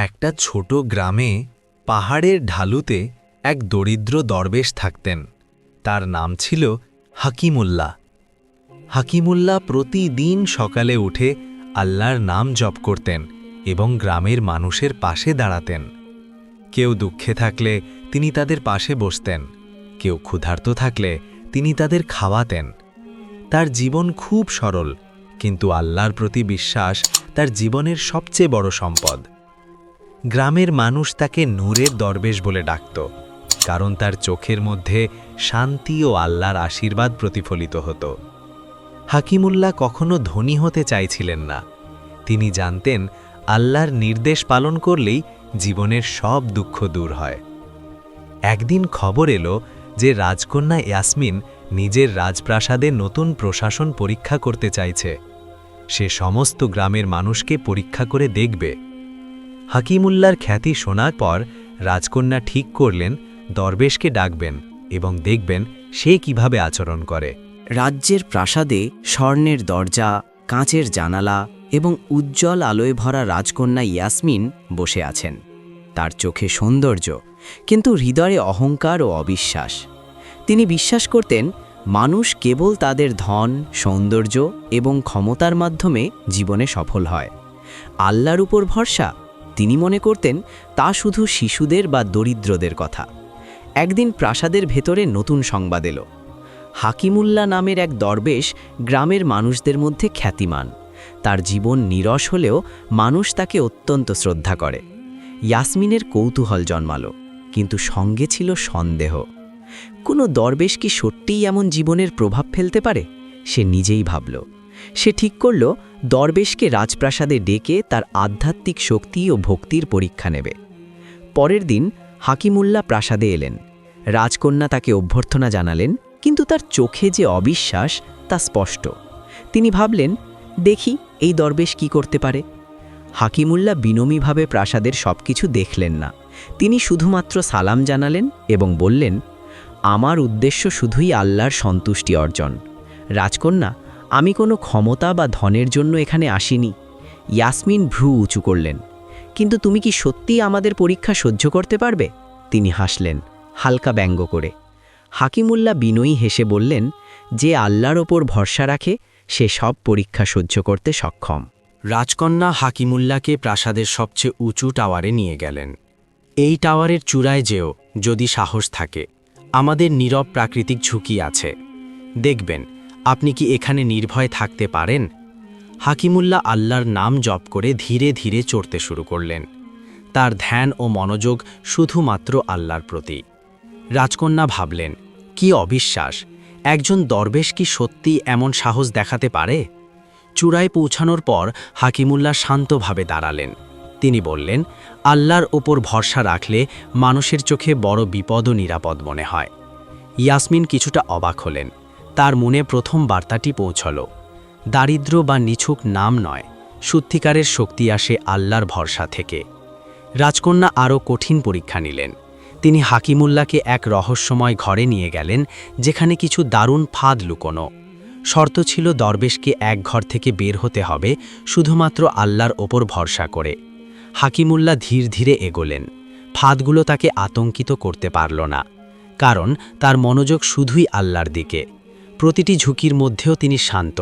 একটা ছোট গ্রামে পাহাড়ের ঢালুতে এক দরিদ্র দরবেশ থাকতেন। তার নাম ছিল হাকিমুল্লা হাকিমুল্লা প্রতিদিন সকালে উঠে আল্লাহর নাম জপ করতেন এবং গ্রামের মানুষের পাশে দাঁড়াতেন। কেউ দুঃখে থাকলে তিনি তাদের পাশে বসতেন, কেউ ক্ষুধার্ত থাকলে তিনি তাদের খাওয়াতেন। তার জীবন খুব সরল, কিন্তু আল্লাহর প্রতি বিশ্বাস তার জীবনের সবচেয়ে বড় সম্পদ। গ্রামের মানুষ তাকে নূরের দরবেশ বলে ডাকত, কারণ তার চোখের মধ্যে শান্তি ও আল্লাহর আশীর্বাদ প্রতিফলিত হতো। হাকিমুল্লাহ কখনো ধনী হতে চাইছিলেন না। তিনি জানতেন, আল্লাহর নির্দেশ পালন করলেই জীবনের সব দুঃখ দূর হয়। একদিন খবর এলো যে রাজকন্যা ইয়াসমিন নিজের রাজপ্রাসাদে নতুন প্রশাসন পরীক্ষা করতে চাইছে। সে সমস্ত গ্রামের মানুষকে পরীক্ষা করে দেখবে। হাকিমুল্লার খ্যাতি শোনার পর রাজকন্যা ঠিক করলেন, দরবেশকে ডাকবেন এবং দেখবেন সে কীভাবে আচরণ করে। রাজ্যের প্রাসাদে স্বর্ণের দরজা, কাঁচের জানালা এবং উজ্জ্বল আলোয় ভরা রাজকন্যা ইয়াসমিন বসে আছেন। তার চোখে সৌন্দর্য, কিন্তু হৃদয়ে অহংকার ও অবিশ্বাস। তিনি বিশ্বাস করতেন, মানুষ কেবল তাদের ধন, সৌন্দর্য এবং ক্ষমতার মাধ্যমে জীবনে সফল হয়। আল্লাহর উপর ভরসা তিনি মনে করতেন, তা শুধু শিশুদের বা দরিদ্রদের কথা। একদিন প্রাসাদের ভেতরে নতুন সংবাদ এলো। হাকিমুল্লা নামের এক দরবেশ গ্রামের মানুষদের মধ্যে খ্যাতিমান। তার জীবন নিরস হলেও মানুষ তাকে অত্যন্ত শ্রদ্ধা করে। ইয়াসমিনের কৌতূহল জন্মালো, কিন্তু সঙ্গে ছিল সন্দেহ। কোনো দরবেশ কি সত্যিই এমন জীবনের প্রভাব ফেলতে পারে? সে নিজেই ভাবল। সে ঠিক করল, দরবেশকে রাজপ্রাসাদে ডেকে তার আধ্যাত্মিক শক্তি ও ভক্তির পরীক্ষা নেবে। পরের দিন হাকিমুল্লা প্রাসাদে এলেন। রাজকন্যা তাকে অভ্যর্থনা জানালেন, কিন্তু তার চোখে যে অবিশ্বাস, তা স্পষ্ট। তিনি ভাবলেন, দেখি, এই দরবেশ কি করতে পারে? হাকিমুল্লা বিনমীভাবে প্রাসাদের সবকিছু দেখলেন না। তিনি শুধুমাত্র সালাম জানালেন এবং বললেন, আমার উদ্দেশ্য শুধুই আল্লাহর সন্তুষ্টি অর্জন। রাজকন্যা আমি কোনো ক্ষমতা বা ধনের জন্য এখানে আসিনি। ইয়াসমিন ভ্রু উঁচু করলেন। কিন্তু তুমি কি সত্যিই আমাদের পরীক্ষা সহ্য করতে পারবে? তিনি হাসলেন, হালকা ব্যঙ্গ করে। হাকিমুল্লা বিনয়ী হেসে বললেন, যে আল্লাহর ওপর ভরসা রাখে, সে সব পরীক্ষা সহ্য করতে সক্ষম। রাজকন্যা হাকিমুল্লাকে প্রাসাদের সবচেয়ে উঁচু টাওয়ারে নিয়ে গেলেন। এই টাওয়ারের চূড়ায় যেও, যদি সাহস থাকে। আমাদের নীরব প্রাকৃতিক ঝুঁকি আছে। দেখবেন আপনি কি এখানে নির্ভয় থাকতে পারেন? হাকিমুল্লা আল্লাহর নাম জপ করে ধীরে ধীরে চড়তে শুরু করলেন। তার ধ্যান ও মনোযোগ শুধুমাত্র আল্লাহর প্রতি। রাজকন্যা ভাবলেন, কি অবিশ্বাস! একজন দরবেশ কি সত্যি এমন সাহস দেখাতে পারে? চূড়ায় পৌঁছানোর পর হাকিমুল্লাহ শান্তভাবে দাঁড়ালেন। তিনি বললেন, আল্লাহর ওপর ভরসা রাখলে মানুষের চোখে বড় বিপদ ও নিরাপদ মনে হয়। ইয়াসমিন কিছুটা অবাক হলেন। তার মনে প্রথম বার্তাটি পৌঁছল। দারিদ্র বা নিছুক নাম নয়, সত্যিকারের শক্তি আসে আল্লাহর ভরসা থেকে। রাজকন্যা আরও কঠিন পরীক্ষা নিলেন। তিনি হাকিমুল্লাকে এক রহস্যময় ঘরে নিয়ে গেলেন, যেখানে কিছু দারুণ ফাঁদ লুকোনো। শর্ত ছিল দরবেশকে এক ঘর থেকে বের হতে হবে, শুধুমাত্র আল্লাহর ওপর ভরসা করে। হাকিমুল্লাহ ধীর ধীরে এগোলেন। ফাঁদগুলো তাকে আতঙ্কিত করতে পারল না, কারণ তার মনোযোগ শুধুই আল্লাহর দিকে। প্রতিটি ঝুঁকির মধ্যেও তিনি শান্ত।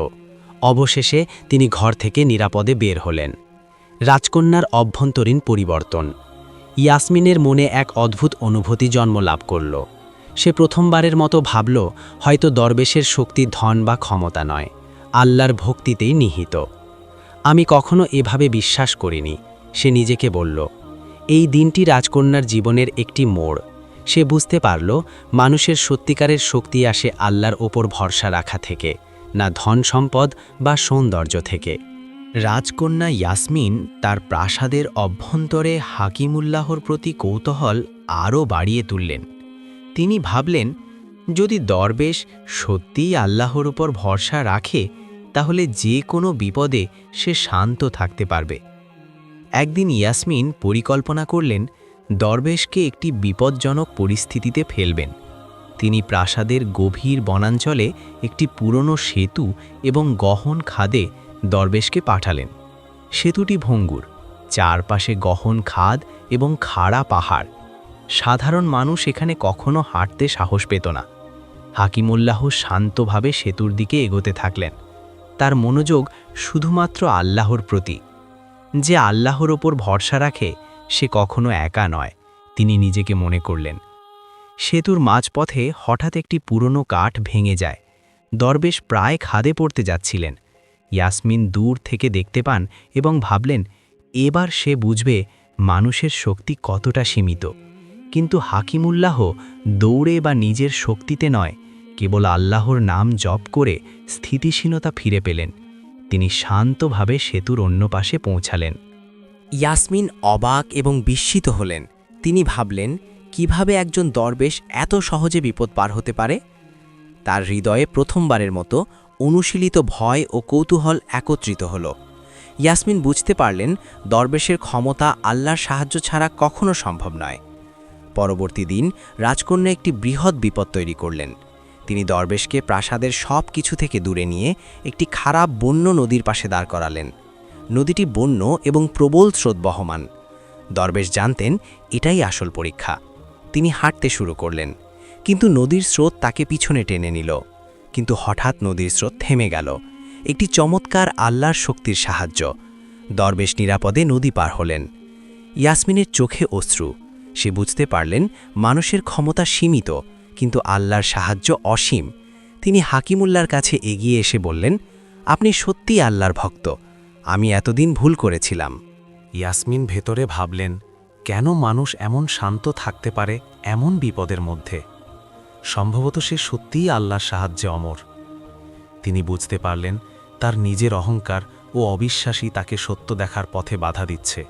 অবশেষে তিনি ঘর থেকে নিরাপদে বের হলেন। রাজকন্যার অভ্যন্তরীণ পরিবর্তন। ইয়াসমিনের মনে এক অদ্ভুত অনুভূতি জন্ম লাভ করল। সে প্রথমবারের মতো ভাবল, হয়তো দরবেশের শক্তি ধন বা ক্ষমতা নয়, আল্লাহর ভক্তিতেই নিহিত। আমি কখনো এভাবে বিশ্বাস করিনি, সে নিজেকে বলল। এই দিনটি রাজকন্যার জীবনের একটি মোড়। সে বুঝতে পারল, মানুষের সত্যিকারের শক্তি আসে আল্লাহর ওপর ভরসা রাখা থেকে, না ধন সম্পদ বা সৌন্দর্য থেকে। রাজকন্যা ইয়াসমিন তার প্রাসাদের অভ্যন্তরে হাকিমুল্লাহর প্রতি কৌতূহল আরও বাড়িয়ে তুললেন। তিনি ভাবলেন, যদি দরবেশ সত্যিই আল্লাহর উপর ভরসা রাখে, তাহলে যে কোনো বিপদে সে শান্ত থাকতে পারবে। একদিন ইয়াসমিন পরিকল্পনা করলেন দরবেশকে একটি বিপজ্জনক পরিস্থিতিতে ফেলবেন। তিনি প্রাসাদের গভীর বনাঞ্চলে একটি পুরনো সেতু এবং গহন খাদে দরবেশকে পাঠালেন। সেতুটি ভঙ্গুর। চারপাশে গহন খাদ এবং খাড়া পাহাড়। সাধারণ মানুষ এখানে কখনো হাঁটতে সাহস পেত না। হাকিমুল্লাহ শান্তভাবে সেতুর দিকে এগোতে থাকলেন। তার মনোযোগ শুধুমাত্র আল্লাহর প্রতি। যে আল্লাহর ওপর ভরসা রাখে সে কখনো একা নয়, তিনি নিজেকে মনে করলেন। সেতুর মাঝপথে হঠাৎ একটি পুরনো কাঠ ভেঙে যায়। দরবেশ প্রায় খাদে পড়তে যাচ্ছিলেন। ইয়াসমিন দূর থেকে দেখতে পান এবং ভাবলেন, এবার সে বুঝবে মানুষের শক্তি কতটা সীমিত। কিন্তু হাকিমুল্লাহ দৌড়ে বা নিজের শক্তিতে নয়, কেবল আল্লাহর নাম জপ করে স্থিতিশীলতা ফিরে পেলেন। তিনি শান্তভাবে সেতুর অন্য পাশে পৌঁছালেন। ইয়াসমিন অবাক এবং বিস্মিত হলেন। তিনি ভাবলেন, কীভাবে একজন দরবেশ এত সহজে বিপদ পার হতে পারে? তার হৃদয়ে প্রথমবারের মতো অনুশীলিত ভয় ও কৌতূহল একত্রিত হল। ইয়াসমিন বুঝতে পারলেন, দরবেশের ক্ষমতা আল্লাহর সাহায্য ছাড়া কখনো সম্ভব নয়। পরবর্তী দিন রাজকন্যা একটি বৃহৎ বিপদ তৈরি করলেন। তিনি দরবেশকে প্রাসাদের সব কিছু থেকে দূরে নিয়ে একটি খারাপ বন্য নদীর পাশে দাঁড় করালেন। নদীটি বন্য এবং প্রবল স্রোত বহমান। দরবেশ জানতেন, এটাই আসল পরীক্ষা। তিনি হাঁটতে শুরু করলেন, কিন্তু নদীর স্রোত তাকে পিছনে টেনে নিল। কিন্তু হঠাৎ নদীর স্রোত থেমে গেল। একটি চমৎকার আল্লাহর শক্তির সাহায্য। দরবেশ নিরাপদে নদী পার হলেন। ইয়াসমিনের চোখে অশ্রু। সে বুঝতে পারলেন, মানুষের ক্ষমতা সীমিত, কিন্তু আল্লাহর সাহায্য অসীম। তিনি হাকিমুল্লার কাছে এগিয়ে এসে বললেন, আপনি সত্যি আল্লাহর ভক্ত। আমি এতদিন ভুল করেছিলাম। ইয়াসমিন ভেতরে ভাবলেন, কেন মানুষ এমন শান্ত থাকতে পারে এমন বিপদের মধ্যে? সম্ভবত সে সত্যিই আল্লাহর সাহায্যে অমর। তিনি বুঝতে পারলেন, তার নিজের অহংকার ও অবিশ্বাসী তাকে সত্য দেখার পথে বাধা দিচ্ছে।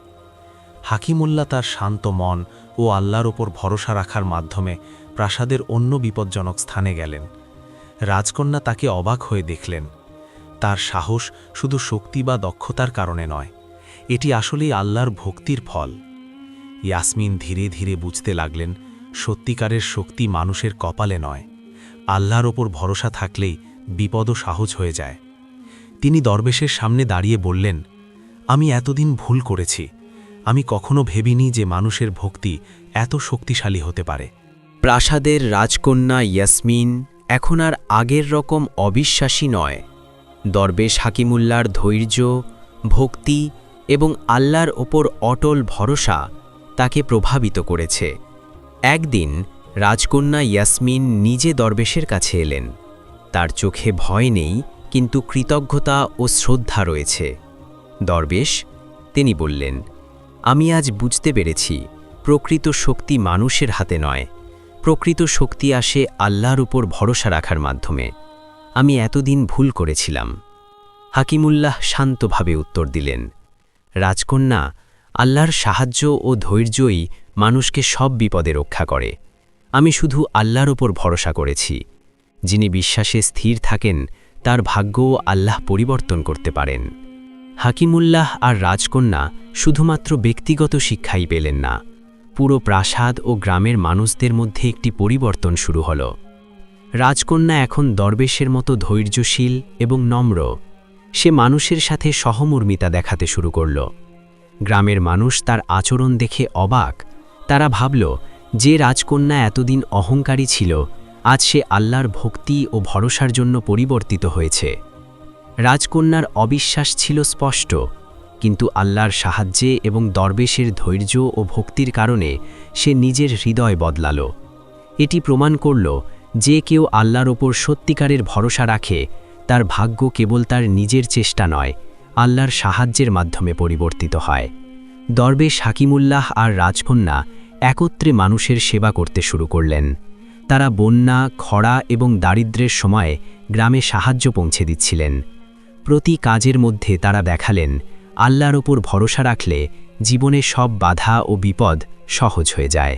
হাকিমুল্লা তার শান্ত মন ও আল্লাহর ওপর ভরসা রাখার মাধ্যমে প্রাসাদের অন্য বিপজ্জনক স্থানে গেলেন। রাজকন্যা তাকে অবাক হয়ে দেখলেন। তার সাহস শুধু শক্তি বা দক্ষতার কারণে নয়, এটি আসলেই আল্লাহর ভক্তির ফল। ইয়াসমিন ধীরে ধীরে বুঝতে লাগলেন, সত্যিকারের শক্তি মানুষের কপালে নয়, আল্লাহর ওপর ভরসা থাকলেই বিপদও সাহস হয়ে যায়। তিনি দরবেশের সামনে দাঁড়িয়ে বললেন, আমি এতদিন ভুল করেছি। আমি কখনো ভেবিনি যে মানুষের ভক্তি এত শক্তিশালী হতে পারে। প্রাসাদের রাজকন্যা ইয়াসমিন এখন আর আগের রকম অবিশ্বাসী নয়। দরবেশ হাকিমুল্লার ধৈর্য, ভক্তি এবং আল্লাহর ওপর অটল ভরসা তাকে প্রভাবিত করেছে। একদিন রাজকন্যা ইয়াসমিন নিজে দরবেশের কাছে এলেন। তার চোখে ভয় নেই, কিন্তু কৃতজ্ঞতা ও শ্রদ্ধা রয়েছে। দরবেশ, তিনি বললেন, আমি আজ বুঝতে পেরেছি, প্রকৃত শক্তি মানুষের হাতে নয়। প্রকৃত শক্তি আসে আল্লাহর উপর ভরসা রাখার মাধ্যমে। আমি এতদিন ভুল করেছিলাম। হাকিমুল্লাহ শান্তভাবে উত্তর দিলেন, রাজকন্যা, আল্লাহর সাহায্য ও ধৈর্যই মানুষকে সব বিপদে রক্ষা করে। আমি শুধু আল্লাহর উপর ভরসা করেছি। যিনি বিশ্বাসে স্থির থাকেন, তার ভাগ্যও আল্লাহ পরিবর্তন করতে পারেন। হাকিমুল্লাহ আর রাজকন্যা শুধুমাত্র ব্যক্তিগত শিক্ষাই পেলেন না। পুরো প্রাসাদ ও গ্রামের মানুষদের মধ্যে একটি পরিবর্তন শুরু হল। রাজকন্যা এখন দরবেশের মতো ধৈর্যশীল এবং নম্র। সে মানুষের সাথে সহমর্মিতা দেখাতে শুরু করল। গ্রামের মানুষ তার আচরণ দেখে অবাক। তারা ভাবল, যে রাজকন্যা এতদিন অহংকারী ছিল, আজ সে আল্লাহর ভক্তি ও ভরসার জন্য পরিবর্তিত হয়েছে। রাজকন্যার অবিশ্বাস ছিল স্পষ্ট, কিন্তু আল্লাহর সাহায্যে এবং দরবেশের ধৈর্য ও ভক্তির কারণে সে নিজের হৃদয় বদলাল। এটি প্রমাণ করল যে কেউ আল্লাহর ওপর সত্যিকারের ভরসা রাখে, তার ভাগ্য কেবল তার নিজের চেষ্টা নয়, আল্লাহর সাহায্যের মাধ্যমে পরিবর্তিত হয়। দরবেশ হাকিমুল্লাহ আর রাজকন্যা একত্রে মানুষের সেবা করতে শুরু করলেন। তারা বন্যা, খরা এবং দারিদ্র্যের সময়ে গ্রামে সাহায্য পৌঁছে দিচ্ছিলেন। প্রতি কাজের মধ্যে তারা দেখালেন, আল্লাহর ওপর ভরসা রাখলে জীবনে সব বাধা ও বিপদ সহজ হয়ে যায়।